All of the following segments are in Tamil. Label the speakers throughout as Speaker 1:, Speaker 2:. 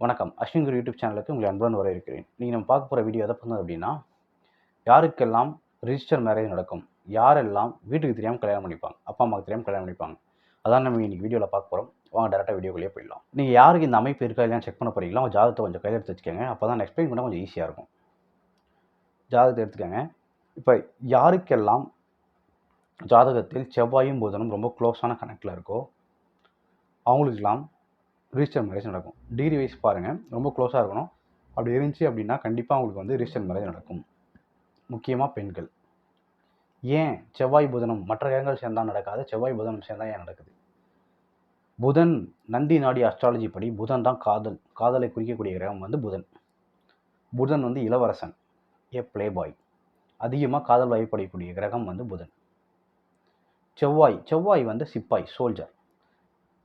Speaker 1: வணக்கம். அஸ்வின் குரு யூடியூப் சேனலுக்கு உங்களை அன்புடன் வரவேற்கிறேன். நீங்கள் நம்ம பார்க்க போகிற வீடியோ எதை பண்ணது அப்படின்னா யாருக்கெல்லாம் ரிஜிஸ்டர் மேரேஜ் நடக்கும் யாரெல்லாம் வீட்டுக்கு தெரியாமல் கல்யாணம் பண்ணிப்பாங்க அப்பா அம்மாவுக்கு தெரியாமல் கல்யாணம் பண்ணிப்பாங்க அதான் நம்ம இன்னைக்கு வீடியோவில் பார்க்க போகிறோம் வாங்க டேரெக்டாக வீடியோக்குள்ளேயே போயிடலாம். நீங்கள் யாருக்கு இந்த அமைப்பு இருக்கா இல்லையா செக் பண்ண போகிறீங்களோ அவங்க ஜாதகத்தை கொஞ்சம் கையில் எடுத்து வச்சுக்கோங்க. அப்போ தான் எக்ஸ்பிளைன் பண்ண கொஞ்சம் ஈஸியாக இருக்கும். ஜாதகத்தை எடுத்துக்கோங்க. இப்போ யாருக்கெல்லாம் ஜாதகத்தில் செவ்வாயும் புதனும் ரொம்ப க்ளோஸான கனெக்டில் இருக்கோ அவங்களுக்கெல்லாம் ரிஜிஸ்டர் மேரேஜ் நடக்கும். டிகிரி வைஸ் பாருங்கள் ரொம்ப க்ளோஸாக இருக்கணும். அப்படி இருந்துச்சு அப்படின்னா கண்டிப்பாக உங்களுக்கு வந்து ரிஜிஸ்டர் மேரேஜ் நடக்கும். முக்கியமாக பெண்கள். ஏன்? செவ்வாய் புதனம் மற்ற கிரகங்கள் சேர்ந்தால் நடக்காது செவ்வாய் புதனம் சேர்ந்தால் ஏன் நடக்குது? புதன் நந்தி நாடி அஸ்ட்ராலஜி படி புதன் தான் காதல். காதலை குறிக்கக்கூடிய கிரகம் வந்து புதன். புதன் வந்து இளவரசன் ஏ ப்ளே பாய் அதிகமாக காதல் வயப்படக்கூடிய கிரகம் வந்து புதன். செவ்வாய் செவ்வாய் வந்து சிப்பாய் சோல்ஜர்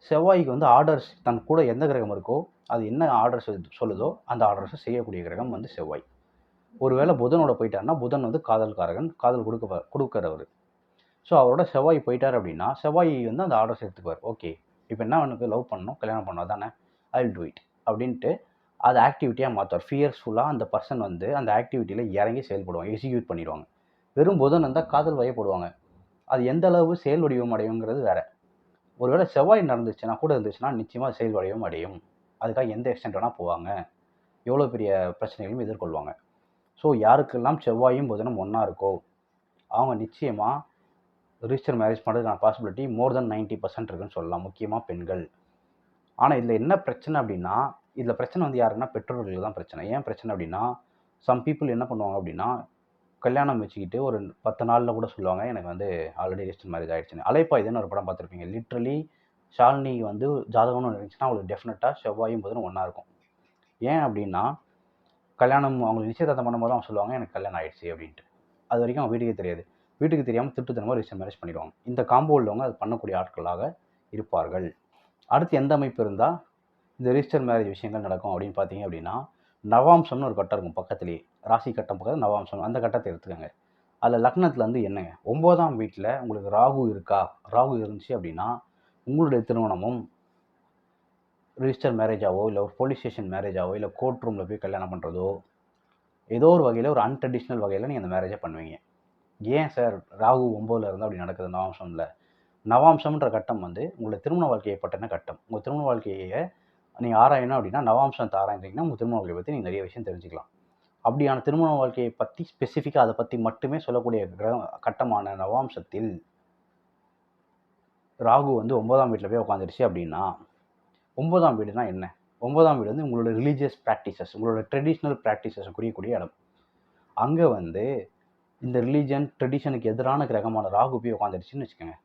Speaker 1: செவ்வாய்க்கு வந்து ஆர்டர்ஸ் தன் கூட எந்த கிரகம் இருக்கோ அது என்ன ஆர்டர்ஸ் சொல்லுதோ அந்த ஆர்டர்ஸை செய்யக்கூடிய கிரகம் வந்து செவ்வாய். ஒருவேளை புதனோட போயிட்டாருன்னா புதன் வந்து காதல்காரகன் காதல் கொடுக்க கொடுக்குறவர். ஸோ அவரோட செவ்வாய் போயிட்டார் அப்படின்னா செவ்வாய் வந்து அந்த ஆர்டர்ஸ் எடுத்துக்குவார். ஓகே இப்போ என்ன அவனுக்கு லவ் பண்ணணும் கல்யாணம் பண்ணணும் தானே ஐ வில் டூ இட் அப்படின்ட்டு அது ஆக்டிவிட்டியாக மாற்றுவார் ஃபியர்ஸ்ஃபுல்லாக அந்த பர்சன் வந்து அந்த ஆக்டிவிட்டியில் இறங்கி செயல்படுவாங்க எக்ஸிக்யூட் பண்ணிடுவாங்க. வெறும் புதன் இருந்தால் காதல் வயப்படுவாங்க. அது எந்த அளவு செயல் வடிவம் அடையுங்கிறது வேறு. ஒருவேளை செவ்வாய் நடந்துச்சுன்னா கூட இருந்துச்சுன்னா நிச்சயமாக செயல்வடையும் அடையும். அதுக்காக எந்த எக்ஸ்டென்ட் வேணால் போவாங்க. எவ்வளோ பெரிய பிரச்சனைகளும் எதிர்கொள்வாங்க. ஸோ யாருக்கெல்லாம் செவ்வாயும் புதனும் ஒன்றா இருக்கோ அவங்க நிச்சயமாக ரிஜிஸ்டர் மேரேஜ் பண்ணுறதுக்கான possibility more then ninety percent இருக்குன்னு சொல்லலாம். முக்கியமாக பெண்கள். ஆனால் இதில் என்ன பிரச்சனை அப்படின்னா இதில் பிரச்சனை வந்து யாருன்னா பெற்றோர்களுக்கு தான் பிரச்சனை. ஏன் பிரச்சனை அப்படின்னா சம் பீப்புள் என்ன பண்ணுவாங்க அப்படின்னா கல்யாணம் வச்சுக்கிட்டு ஒரு பத்து நாளில் கூட சொல்லுவாங்க எனக்கு வந்து ஆல்ரெடி ரிஜிஸ்டர் மேரேஜ் ஆகிடுச்சுன்னு அலைப்பாயுதுன்னு ஒரு படம் பார்த்துருப்பீங்க. லிட்ரலி ஷாலினி வந்து ஜாதகம்னு ஒன்று இருந்துச்சுன்னா அவங்களுக்கு டெஃபினட்டாக செவ்வாயும் புதனும் ஒன்றா இருக்கும். ஏன் அப்படின்னா கல்யாணம் அவங்களுக்கு நிச்சயதார்த்தம் பண்ணும்போது அவங்க சொல்லுவாங்க எனக்கு கல்யாணம் ஆயிடுச்சு அப்படின்ட்டு. அது வரைக்கும் அவங்க வீட்டுக்கே தெரியாது. வீட்டுக்கு தெரியாமல் திட்டுத்தனமாக ரிஜிஸ்டர் மேரேஜ் பண்ணிடுவாங்க. இந்த காம்போ உள்ளவங்க அது பண்ணக்கூடிய ஆட்களாக இருப்பார்கள். அடுத்து எந்த அமைப்பு இருந்தால் இந்த ரிஜிஸ்டர் மேரேஜ் விஷயங்கள் நடக்கும் அப்படின்னு பார்த்தீங்க அப்படின்னா நவாம்சம்னு ஒரு கட்டம் இருக்கும் பக்கத்துலேயே. ராசி கட்டம் பக்கத்தில் நவாம்சம் அந்த கட்டத்தை எடுத்துக்கோங்க. அதில் லக்னத்தில் வந்து என்னங்க? ஒம்போதாம் வீட்டில் உங்களுக்கு ராகு இருக்கா? ராகு இருந்துச்சு அப்படின்னா உங்களுடைய திருமணமும் ரிஜிஸ்டர் மேரேஜாவோ இல்லை ஒரு போலீஸ் ஸ்டேஷன் மேரேஜாவோ இல்லை கோர்ட் ரூமில் போய் கல்யாணம் பண்ணுறதோ ஏதோ ஒரு வகையில் ஒரு அன்ட்ரெடிஷ்னல் வகையில் நீங்கள் அந்த மேரேஜை பண்ணுவீங்க. ஏன் சார் ராகு ஒம்போதில் இருந்தால் அப்படி நடக்குது நவாம்சமில் நவாம்சம்ன்ற கட்டம் வந்து உங்களுடைய திருமண வாழ்க்கையை பற்றின கட்டம். உங்கள் திருமண வாழ்க்கையை நீங்கள் ஆராயணும் அப்படின்னா நவாம்சத்தை ஆராய்ந்தீங்கன்னா உங்கள் திருமண வாழ்க்கையை பற்றி நீங்கள் நிறைய விஷயம் தெரிஞ்சுக்கலாம். அப்படியான திருமண வாழ்க்கையை பற்றி ஸ்பெசிஃபிக்காக அதை பற்றி மட்டுமே சொல்லக்கூடிய கிரக கட்டமான நவாம்சத்தில் ராகு வந்து ஒன்பதாம் வீட்டில் போய் உட்காந்துருச்சு அப்படின்னா ஒன்பதாம் வீடுனா என்ன? ஒன்பதாம் வீடு வந்து உங்களோட ரிலீஜியஸ் ப்ராக்டிசஸ் உங்களோட ட்ரெடிஷ்னல் ப்ராக்டிசஸ் குறியக்கூடிய இடம். அங்கே வந்து இந்த ரிலீஜன் ட்ரெடிஷனுக்கு எதிரான கிரகமான ராகு போய் உட்காந்துருச்சுன்னு வச்சுக்கோங்க.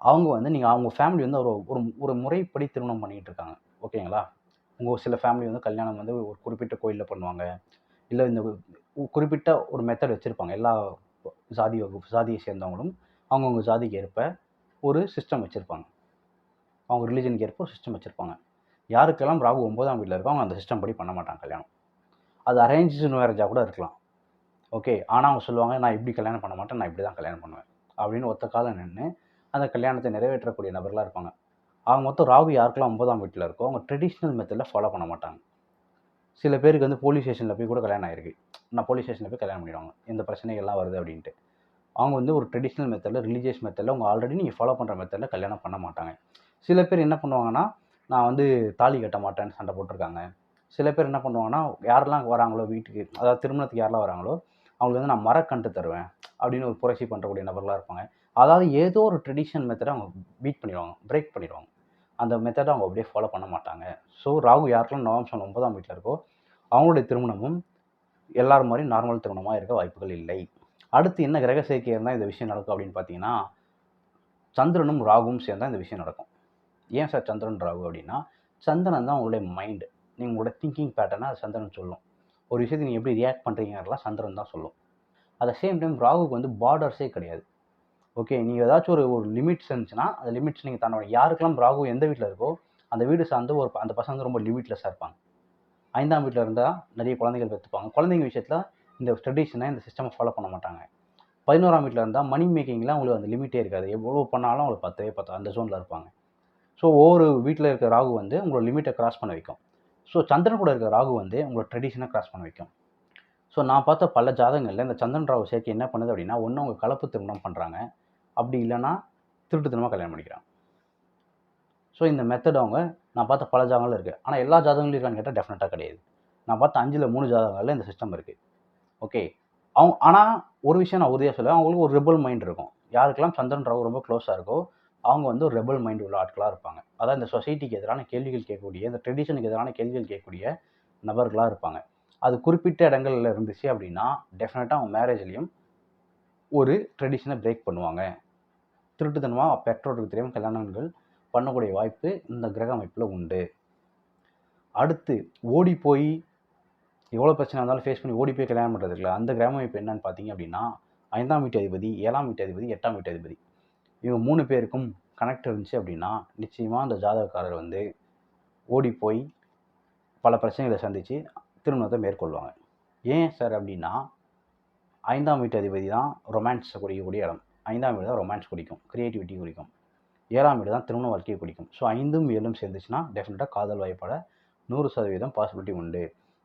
Speaker 1: அவங்க வந்து நீங்கள் அவங்க ஃபேமிலி வந்து ஒரு ஒரு ஒரு முறைப்படி திருமணம் பண்ணிகிட்டு இருக்காங்க. ஓகேங்களா? உங்கள் சில ஃபேமிலி வந்து கல்யாணம் வந்து ஒரு குறிப்பிட்ட கோயிலில் பண்ணுவாங்க. இல்லை இந்த குறிப்பிட்ட ஒரு மெத்தட் வச்சுருப்பாங்க. எல்லா ஜாதி வகுப்பு ஜாதியை சேர்ந்தவங்களும் அவங்கவுங்க ஜாதிக்கு ஏற்ப ஒரு சிஸ்டம் வச்சுருப்பாங்க. அவங்க ரிலீஜனுக்கு ஏற்ப ஒரு சிஸ்டம் வச்சுருப்பாங்க. யாருக்கெல்லாம் ராகு ஒன்பதாம் வீட்டில் இருக்கோ அவங்க அந்த சிஸ்டம் படி பண்ண மாட்டாங்க கல்யாணம். அது அரேஞ்சு மேரேஜாக கூட இருக்கலாம். ஓகே ஆனால் அவங்க சொல்லுவாங்க நான் இப்படி கல்யாணம் பண்ண மாட்டேன் நான் இப்படி தான் கல்யாணம் பண்ணுவேன். அப்படின்னு ஒத்த காலம் நின்று அந்த கல்யாணத்தை நிறைவேற்றக்கூடிய நபர்களாக இருப்பாங்க. அவங்க மொத்தம் ராகு யாருக்கெல்லாம் ஒன்பதாம் வீட்டில் இருக்கோ அவங்க ட்ரெடிஷ்னல் மெத்தடில் ஃபாலோ பண்ண மாட்டாங்க. சில பேருக்கு வந்து போலீஸ் ஸ்டேஷனில் போய் கூட கல்யாணம் ஆயிருக்கு. நான் போலீஸ் ஸ்டேஷனில் போய் கல்யாணம் பண்ணிடுவாங்க. இந்த பிரச்சனைகள்லாம் வருது அப்படின்ட்டு. அவங்க வந்து ஒரு ட்ரெடிஷ்னல் மெத்தடில் ரிலீஜியஸ் மெத்தடில் அவங்க ஆல்ரெடி நீங்கள் ஃபாலோ பண்ணுற மெத்தடில் கல்யாணம் பண்ண மாட்டாங்க. சில பேர் என்ன பண்ணுவாங்கன்னா நான் வந்து தாலி கட்ட மாட்டேன்னு சண்டை போட்டிருக்காங்க. சில பேர் என்ன பண்ணுவாங்கன்னா யாரெல்லாம் வராங்களோ வீட்டுக்கு அதாவது திருமணத்துக்கு யாரெல்லாம் வராங்களோ அவங்களுக்கு வந்து நான் மரக்கன்று தருவேன் அப்படின்னு ஒரு புரட்சி பண்ணுறக்கூடிய நபர்களாக இருப்பாங்க. அதாவது ஏதோ ஒரு ட்ரெடிஷனல் மெத்தடை அவங்க பீட் பண்ணிடுவாங்க பிரேக் பண்ணிடுவாங்க. அந்த மெத்தடை அவங்க அப்படியே ஃபாலோ பண்ண மாட்டாங்க. ஸோ ராகு யாருக்கெல்லாம் நவம்சம் ஒன்பதாம் வீட்டில் இருக்கோ அவங்களுடைய திருமணமும் எல்லாரும் மாதிரி நார்மல் திருமணமாக இருக்க வாய்ப்புகள் இல்லை. அடுத்து என்ன கிரக சேர்க்கை இருந்தால் இந்த விஷயம் நடக்கும் அப்படின்னு பார்த்தீங்கன்னா சந்திரனும் ராகுவும் சேர்ந்தால் இந்த விஷயம் நடக்கும். ஏன் சார் சந்திரன் ராகு அப்படின்னா சந்திரன் தான் உங்களுடைய மைண்டு நீங்கள் உங்களோட திங்கிங் பேட்டர்னை அது சந்திரன் சொல்லும். ஒரு விஷயத்தை நீங்கள் எப்படி ரியாக்ட் பண்ணுறீங்கலாம் சந்திரன் தான் சொல்லும். அட் த சேம் டைம் ராகுக்கு வந்து பார்டர்ஸே கிடையாது. ஓகே நீங்கள் ஏதாச்சும் ஒரு ஒரு லிமிட்ஸ் இருந்துச்சுன்னா அந்த லிமிட்ஸ் நீங்கள் தன்னோட யாருக்கெல்லாம் ராகு எந்த வீட்டில் இருக்கோ அந்த வீடு சார்ந்து ஒரு அந்த பசங்க வந்து ரொம்ப லிமிட்லெஸ்ஸாக இருப்பாங்க. ஐந்தாம் வீட்டில் இருந்தால் நிறைய குழந்தைகள் பெற்றுப்பாங்க குழந்தைங்க விஷயத்தில் இந்த ட்ரெடிஷனை இந்த சிஸ்டமை ஃபாலோ பண்ண மாட்டாங்க. பதினோராம் வீட்டில் இருந்தால் மணி மேக்கிங்லாம் அவங்களுக்கு அந்த லிமிட்டே இருக்காது. எவ்வளோ பண்ணாலும் அவங்களுக்கு பத்தவே பத்தா அந்த ஜோனில் இருப்பாங்க. ஸோ ஒவ்வொரு வீட்டில் இருக்கிற ராகு வந்து உங்களோட லிமிட்டை கிராஸ் பண்ண வைக்கும். ஸோ சந்திரன் கூட இருக்கிற ராகு வந்து உங்களை ட்ரெடிஷனை கிராஸ் பண்ண வைக்கும். ஸோ நான் பார்த்த பல ஜாதகங்களில் இந்த சந்திரன் ராகு சேர்க்கை என்ன பண்ணுது அப்படின்னா ஒன்று அவங்க கலப்பு திருமணம் பண்ணுறாங்க அப்படி இல்லைன்னா திருட்டுத்தனமாக கல்யாணம் பண்ணிக்கிறாங்க ஸோ இந்த மெத்தட் அவங்க நான் பார்த்த பல ஜாதகங்கள் இருக்குது ஆனால் எல்லா ஜாதகங்களும் இருக்கான்னு கேட்டால் டெஃபினட்டாக கிடையாது. நான் பார்த்த அஞ்சில் மூணு ஜாதகங்களில் இந்த சிஸ்டம் இருக்குது ஓகே அவங்க ஆனால் ஒரு விஷயம் நான் உறுதியாக சொல்லுவேன். அவங்களுக்கு ஒரு ரெபல் மைண்ட் இருக்கும். யாருக்கெல்லாம் சந்திரன் ராகு ரொம்ப க்ளோஸாக இருக்கோ அவங்க வந்து ஒரு ரெபல் மைண்ட் உள்ள ஆட்களாக இருப்பாங்க. அதாவது இந்த சொசைட்டிக்கு எதிரான கேள்விகள் கேட்கக்கூடிய இந்த ட்ரெடிஷனுக்கு எதிரான கேள்விகள் கேட்கக்கூடிய நபர்களாக இருப்பாங்க. அது குறிப்பிட்ட இடங்கள்ல இருந்துச்சு அப்படின்னா டெஃபினட்டாக அவங்க மேரேஜ்லேயும் ஒரு ட்ரெடிஷனை பிரேக் பண்ணுவாங்க. திருட்டுத்தனமாக பெற்றோருக்கு தெரியாமல் கல்யாணங்கள் பண்ணக்கூடிய வாய்ப்பு இந்த கிரக அமைப்பில் உண்டு. அடுத்து ஓடி போய் எவ்வளோ பிரச்சனை இருந்தாலும் ஃபேஸ் பண்ணி ஓடி போய் கல்யாணம் பண்ணுறது இல்லை அந்த கிரக அமைப்பு என்னன்னு பார்த்தீங்க அப்படின்னா ஐந்தாம் வீட்டு அதிபதி ஏழாம் வீட்டு அதிபதி எட்டாம் வீட்டு அதிபதி. இவங்க மூணு பேருக்கும் கனெக்ட் இருந்துச்சு அப்படின்னா நிச்சயமாக அந்த ஜாதகக்காரர் வந்து ஓடி போய் பல பிரச்சனைகளை சந்தித்து திருமணத்தை மேற்கொள்வாங்க. ஏன் சார் அப்படின்னா ஐந்தாம் வீட்டு அதிபதி தான் ரொமான்ஸ் குறிக்கக்கூடிய இடம். ஐந்தாம் வீடு தான் ரொமான்ஸ் குறிக்கும் க்ரியேட்டிவிட்டி குறிக்கும் ஏழாம் வீடு தான் திருமண வாழ்க்கையை குறிக்கும் ஸோ ஐந்தும் ஏழும் சேர்ந்துச்சுன்னா டெஃபினட்டாக காதல் வாய்ப்பட நூறு சதவீதம் பாசிபிலிட்டி உண்டு.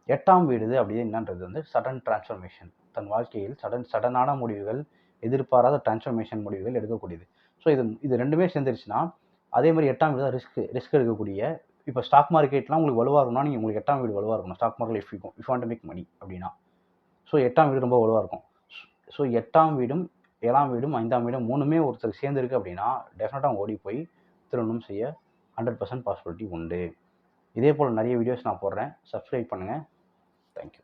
Speaker 1: எட்டாம் வீடு அப்படியே என்னன்றது வந்து சடன் டிரான்ஸ்ஃபர்மேஷன் தன் வாழ்க்கையில் சடன் சடனான முடிவுகள் எதிர்பாராத டிரான்ஸ்ஃபர்மேஷன் முடிவுகள் எடுக்கக்கூடியது. ஸோ இது இது ரெண்டுமே சேர்ந்துருச்சுன்னா அதே மாதிரி எட்டாம் வீடு தான் ரிஸ்க் ரிஸ்க் எடுக்கக்கூடிய. இப்போ ஸ்டாக் மார்க்கெட்லாம் உங்களுக்கு வலுவாக இருக்கும்னா நீங்கள் உங்களுக்கு எட்டாம் வீடு வலுவாக இருக்கணும். Stock market if if want make money அப்படின்னா. ஸோ எட்டாம் வீடு ரொம்ப வலுவாக இருக்கும். ஸோ எட்டாம் வீடும் ஏழாம் வீடும் ஐந்தாம் வீடும் மூணுமே ஒருத்தர் சேர்ந்துருக்கு அப்படின்னா டெஃபினட்டாக ஓடி போய் திருமணம் செய்ய ஹண்ட்ரட் பர்சன்ட் பாசிபிலிட்டி உண்டு. இதே போல் நிறைய வீடியோஸ் நான் போடுறேன். சப்ஸ்கிரைப் பண்ணுங்கள் தேங்க்யூ